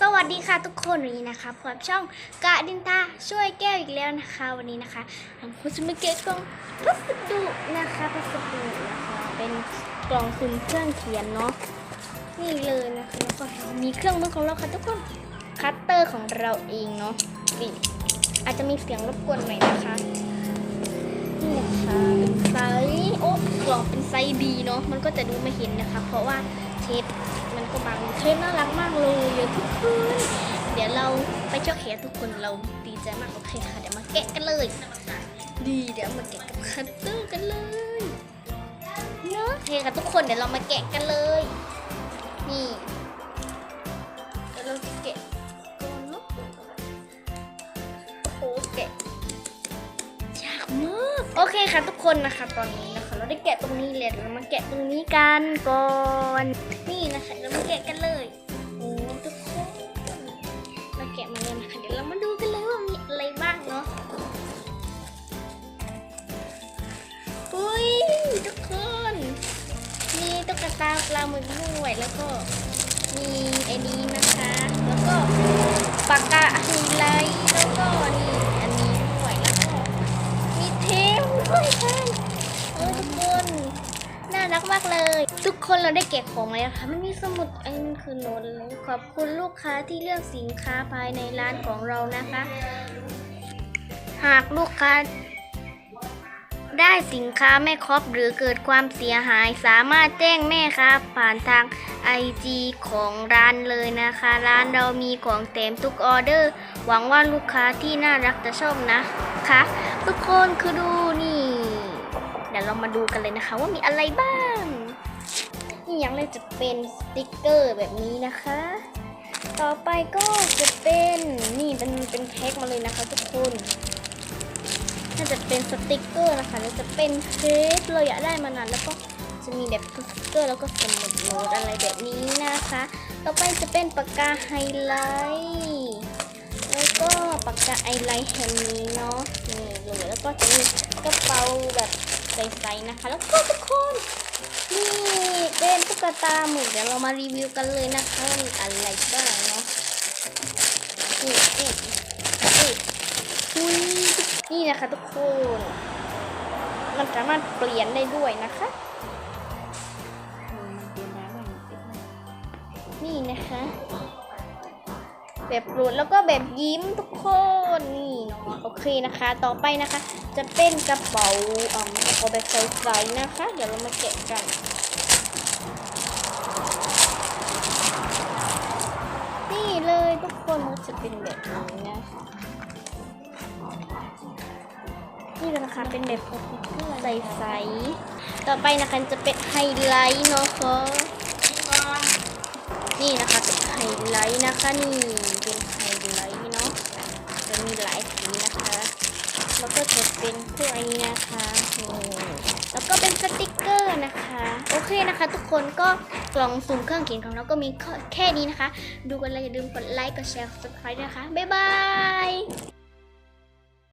สวัสดีค่ะทุกคนวันนี้นะคะพบช่องกะดินตาช่วยแก้วอีกแล้วนะคะ วันนี้นะคะทางคุณจะมาเก็บกล่องพัสดุนะคะพัสดุนะคะเป็นกล่องซุ่มเครื่องเขียนเนาะนี่เลยนะคะแล้วก็มีเครื่องมือของเราค่ะทุกคนคัตเตอร์ของเราเองเนาะนี่อาจจะมีเสียงรบกวนหน่อยนะคะนี่นะคะเป็นไซส์โอ้กล่องเป็นไซส์ดีเนาะมันก็จะดูไม่เห็นนะคะ เพราะว่า ทปมันก็บางเทปน่ารักมากเลยเยอะทุกคนเดี๋ยวเราไปเจ้าเขียทุกคนเราดีใจมากโอเคค่ะเดี๋ยวมาแกะกันเลย ดีเดี๋ยวมาแกะกับคัตเตอร์กันเลยเนาะโอเคค่ะทุกคนเดี๋ยวเรามาแกะกันเลย นี่เดี๋ยวเราแกะก่อนเนาะโอ้โหแกะยากมากโอเคค่ะทุกคนนะคะตอนนี้นะคะ เราได้แกะตรงนี้แล้วเดี๋ยเรามาแกะตรงนี้กันก่อน นี่นะคะเรามาแกะกันเลยโอ้ทุกคนมาแกะมาเลยนะคะเดี๋ยวเรามาดูกันเลยว่ามีอะไรบ้างเนาะอุ้ยทุกคน มีตุ๊กตาปลาหมึกด้วยแล้วก็มีไอ้นี้นะคะ แล้วก็ปากกาไฮไลแล้วก็นี่อันนี้ด้วยแล้วก็มีเทปด้วยค่ะเออทุกคน น่ากมากเลย ทุกคนเราได้เก็บของแล้วค่ะไม่มีสมุดอันนี้คือโน้ตเลยขอบคุณลูกค้าที่เลือกสินค้าภายในร้านของเรานะคะ หากลูกค้าได้สินค้าไม่ครบหรือเกิดความเสียหายสามารถแจ้งแม่ค้าผ่านทาง IG ของร้านเลยนะคะ ร้านเรามีของเต็มทุกออเดอร์ หวังว่าลูกค้าที่น่ารักจะชอบนะคะ ทุกคนคือดูนี่ ดี๋ยวเรามาดูกันเลยนะคะ ว่ามีอะไรบ้างนี่อย่างแรกจะเป็นสติกเกอร์แบบนี้นะคะ ต่อไปก็จะเป็นนี่เป็นเป็นแพ็คมาเลยนะคะทุกคนน่าจะเป็นสติกเกอร์นะคะแล้วจะเป็นเทปเราอยากได้มานานแล้วก็จะมีแบบสติกเกอร์แล้วก็สมุดโน้ตอะไรแบบนี้นะคะ ต่อไปจะเป็นปากกาไฮไลท์แล้วก็ปากกาไฮไลท์แฮนด์นี้เนาะนี่เลยแล้วก็จะมีกระเป๋าแบบ ใสๆนะคะ แล้วก็ทุกคนนี่เป็นตุ๊กตาหมึกเดี๋ยวเรามารีวิวกันเลยนะคะว่ามีอะไรบ้างเนาะนี่นี่นี่อุ๊ยนี่นะคะทุกคน มันสามารถเปลี่ยนได้ด้วยนะคะนี่นะคะ แบบโปรดแล้วก็แบบยิ้มทุกคนนี่เนาะโอเคนะคะ ต่อไปนะคะ จะเป็นกระเป๋าอ่ากระเป๋าแบบใสๆนะคะ เดี๋ยวเรามาแกะกันนี่เลยทุกคนมันจะเป็นแบบนี้นะคะนี่เลยนะคะเป็นแบบใสๆต่อไปนะคะจะเป็นไฮไลท์เนาะคะนี่นะคะเป็นไฮ นะคะนี่เป็นไฮไลท์เนาะจะมีหลายสีนะคะ แล้วก็จะเป็นพวกอันนี้นะคะแล้วก็เป็นสติกเกอร์นะคะ โอเคนะคะ ทุกคนก็กล่องสุ่มเครื่องเขียนของเราก็มีแค่นี้นะคะ ดูกันเลยอย่าลืมกดไลค์กดแชร์กด subscribe ด้วยนะคะบ๊ายบาย